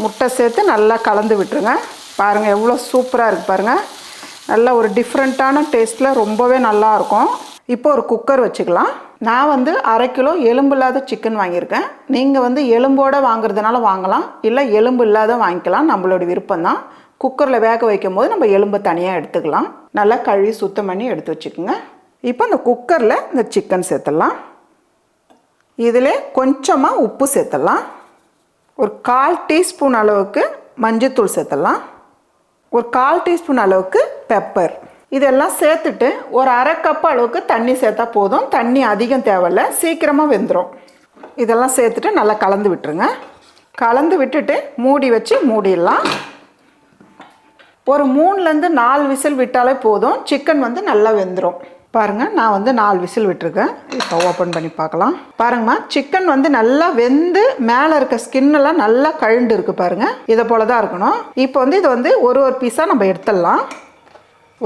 முட்டை சேர்த்து நல்லா கலந்து விட்டுருங்க. பாருங்கள் எவ்வளோ சூப்பராக இருக்குது பாருங்கள் நல்லா ஒரு டிஃப்ரெண்ட்டான டேஸ்ட்டில் ரொம்பவே நல்லா இருக்கும். இப்போ ஒரு குக்கர் வச்சுக்கலாம். நான் வந்து அரை கிலோ எலும்பு இல்லாத சிக்கன் வாங்கியிருக்கேன். நீங்கள் வந்து எலும்போடு வாங்குறதுனால வாங்கலாம். இல்லை எலும்பு இல்லாத வாங்கிக்கலாம். நம்மளோட விருப்பம் தான். குக்கரில் வேக வைக்கும் போது நம்ம எலும்பை தனியாக எடுத்துக்கலாம். நல்லா கழுவி சுத்தம் பண்ணி எடுத்து வச்சுக்கோங்க. இப்போ இந்த குக்கரில் இந்த சிக்கன் சேர்த்துடலாம். இதில் கொஞ்சமாக உப்பு சேர்த்துடலாம். ஒரு கால் டீஸ்பூன் அளவுக்கு மஞ்சத்தூள் சேர்த்துடலாம். ஒரு கால் டீஸ்பூன் அளவுக்கு பெப்பர் இதெல்லாம் சேர்த்துட்டு ஒரு அரை கப் அளவுக்கு தண்ணி சேர்த்தா போதும். தண்ணி அதிகம் தேவையில்ல. சீக்கிரமாக வெந்துடும் இதெல்லாம் சேர்த்துட்டு நல்லா கலந்து விட்டுருங்க. கலந்து விட்டுட்டு மூடி வச்சு மூடிடலாம். ஒரு மூணுலேருந்து நாலு விசில் விட்டாலே போதும். சிக்கன் வந்து நல்லா வெந்துடும் பாருங்கள் நான் வந்து நாலு விசில் விட்டுருக்கேன். இப்போ ஓப்பன் பண்ணி பார்க்கலாம். பாருங்கம்மா சிக்கன் வந்து நல்லா வெந்து மேலே இருக்க ஸ்கின்னெல்லாம் நல்லா கழுண்டு இருக்குது பாருங்கள் இதை போல தான் இருக்கணும். இப்போ வந்து இது வந்து ஒரு ஒரு பீஸாக நம்ம எடுத்துடலாம்.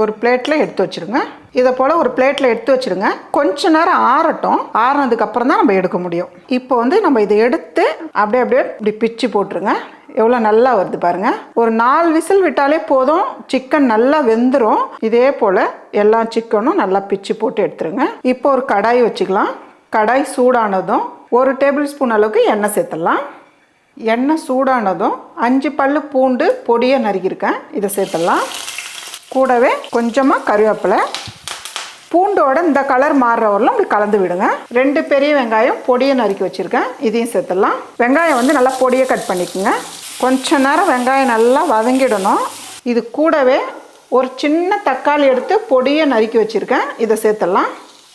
ஒரு பிளேட்டில் எடுத்து வச்சுருங்க. இதை போல் ஒரு பிளேட்டில் எடுத்து வச்சுருங்க. கொஞ்ச நேரம் ஆறட்டும். ஆறினதுக்கப்புறம் தான் நம்ம எடுக்க முடியும். இப்போ வந்து நம்ம இதை எடுத்து அப்படியே அப்படியே இப்படி பிச்சு போட்டுருங்க. எவ்வளோ நல்லா வருது பாருங்கள் ஒரு நாலு விசில் விட்டாலே போதும். சிக்கன் நல்லா வெந்துடும் இதே போல் எல்லா சிக்கனும் நல்லா பிச்சு போட்டு எடுத்துருங்க. இப்போ ஒரு கடாய் வச்சுக்கலாம். கடாய் சூடானதும் ஒரு டேபிள் ஸ்பூன் அளவுக்கு எண்ணெய் சேர்த்துடலாம். எண்ணெய் சூடானதும் அஞ்சு பல்லு பூண்டு பொடியை நறுக்கியிருக்கேன். இதை சேர்த்துடலாம். கூடவே கொஞ்சமாக கருவேப்பிலை பூண்டோட இந்த கலர் மாறுற வரலாம் இப்படி கலந்து விடுங்க. ரெண்டு பெரிய வெங்காயம் பொடியை நறுக்கி வச்சுருக்கேன். இதையும் சேர்த்துடலாம். வெங்காயம் வந்து நல்லா பொடியை கட் பண்ணிக்கோங்க. கொஞ்ச நேரம் வெங்காயம் நல்லா வதங்கிடணும். இது கூடவே ஒரு சின்ன தக்காளி எடுத்து பொடியை நறுக்கி வச்சுருக்கேன். இதை சேர்த்துடலாம்.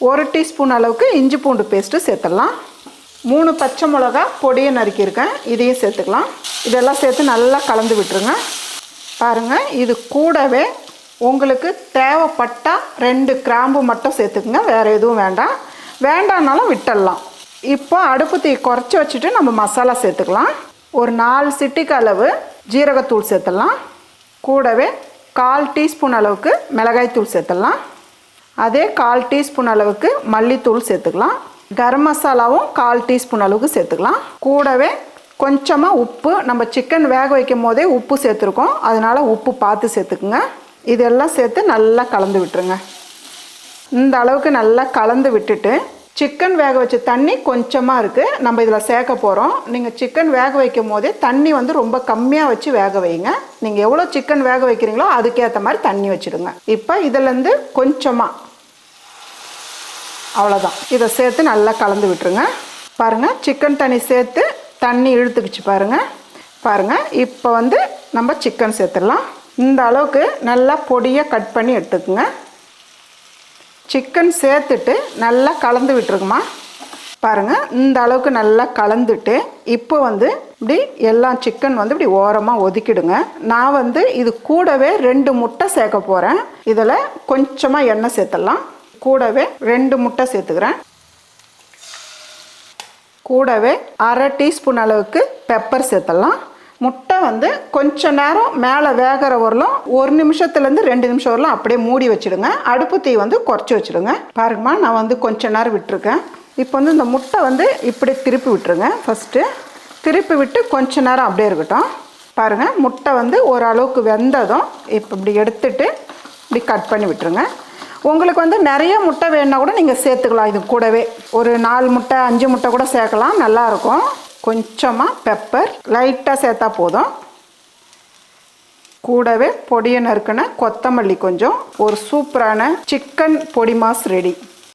ஒரு டீஸ்பூன் அளவுக்கு இஞ்சி பூண்டு பேஸ்ட்டு சேர்த்துடலாம். மூணு பச்சை மிளகா பொடியை நறுக்கியிருக்கேன். இதையும் சேர்த்துக்கலாம். இதெல்லாம் சேர்த்து நல்லா கலந்து விட்டுருங்க. பாருங்கள் இது கூடவே உங்களுக்கு தேவைப்பட்டால் ரெண்டு கிராம்பு மட்டும் சேர்த்துக்குங்க. வேறு எதுவும் வேண்டாம். வேண்டாம்னாலும் விட்டுடலாம். இப்போ அடுப்பு தீ குறைச்சி வச்சுட்டு நம்ம மசாலா சேர்த்துக்கலாம். ஒரு நாலு சிட்டிக்கு அளவு ஜீரகத்தூள் சேர்த்துடலாம். கூடவே கால் டீஸ்பூன் அளவுக்கு மிளகாய்த்தூள் சேர்த்துடலாம். அதே கால் டீஸ்பூன் அளவுக்கு மல்லித்தூள் சேர்த்துக்கலாம். கரம் மசாலாவும் கால் டீஸ்பூன் அளவுக்கு சேர்த்துக்கலாம். கூடவே கொஞ்சமாக உப்பு. நம்ம சிக்கன் வேக வைக்கும் போதே உப்பு சேர்த்துருக்கோம். அதனால் உப்பு பார்த்து சேர்த்துக்குங்க. இதெல்லாம் சேர்த்து நல்லா கலந்து விட்டுருங்க. இந்த அளவுக்கு நல்லா கலந்து விட்டுட்டு சிக்கன் வேக வச்ச தண்ணி கொஞ்சமாக இருக்குது நம்ம இதில் சேர்க்க போகிறோம் நீங்கள் சிக்கன் வேக வைக்கும் போதே தண்ணி வந்து ரொம்ப கம்மியாக வச்சு வேக வைங்க. நீங்கள் எவ்வளோ சிக்கன் வேக வைக்கிறீங்களோ அதுக்கேற்ற மாதிரி தண்ணி வச்சுடுங்க. இப்போ இதுலேருந்து கொஞ்சமாக அவ்வளோதான் இதை சேர்த்து நல்லா கலந்து விட்டுருங்க. பாருங்கள் சிக்கன் தண்ணி சேர்த்து தண்ணி இழுத்துக்கிச்சு பாருங்கள் பாருங்கள் இப்போ வந்து நம்ம சிக்கன் சேர்த்துடலாம். இந்த அளவுக்கு நல்லா பொடியாக கட் பண்ணி எடுத்துக்குங்க. சிக்கன் சேர்த்துட்டு நல்லா கலந்து விட்டுருக்குமா? பாருங்கள் இந்த அளவுக்கு நல்லா கலந்துட்டு இப்போ வந்து இப்படி எல்லா சிக்கன் வந்து இப்படி ஓரமாக ஒதுக்கிடுங்க. நான் வந்து இது கூடவே ரெண்டு முட்டை சேர்க்க போகிறேன் இதில் கொஞ்சமாக எண்ணெய் சேர்த்துடலாம். கூடவே ரெண்டு முட்டை சேர்த்துக்கிறேன். கூடவே அரை டீஸ்பூன் அளவுக்கு பெப்பர் சேர்த்துடலாம். முட்டை வந்து கொஞ்ச நேரம் மேலே வேகிற வரலும் ஒரு நிமிஷத்துலேருந்து ரெண்டு நிமிஷம் வரலாம் அப்படியே மூடி வச்சுடுங்க. அடுப்பு தீ வந்து குறைச்சி வச்சுடுங்க. பாருங்கம்மா நான் வந்து கொஞ்ச நேரம் விட்டுருக்கேன். இப்போ வந்து இந்த முட்டை வந்து இப்படி திருப்பி விட்டுருங்க. ஃபஸ்ட்டு திருப்பி விட்டு கொஞ்ச நேரம் அப்படியே இருக்கட்டும். பாருங்கள் முட்டை வந்து ஓரளவுக்கு வெந்ததும் இப்போ இப்படி எடுத்துட்டு இப்படி கட் பண்ணி விட்டுருங்க. உங்களுக்கு வந்து நிறைய முட்டை வேணுன்னா கூட நீங்கள் சேர்த்துக்கலாம். இது கூடவே ஒரு நாலு முட்டை அஞ்சு முட்டை கூட சேர்க்கலாம். நல்லாயிருக்கும் கொஞ்சமாக பெப்பர் லைட்டாக சேர்த்தா போதும். கூடவே பொடியை நறுக்கின கொத்தமல்லி கொஞ்சம். ஒரு சூப்பரான சிக்கன் பொடி மாஸ் ரெடி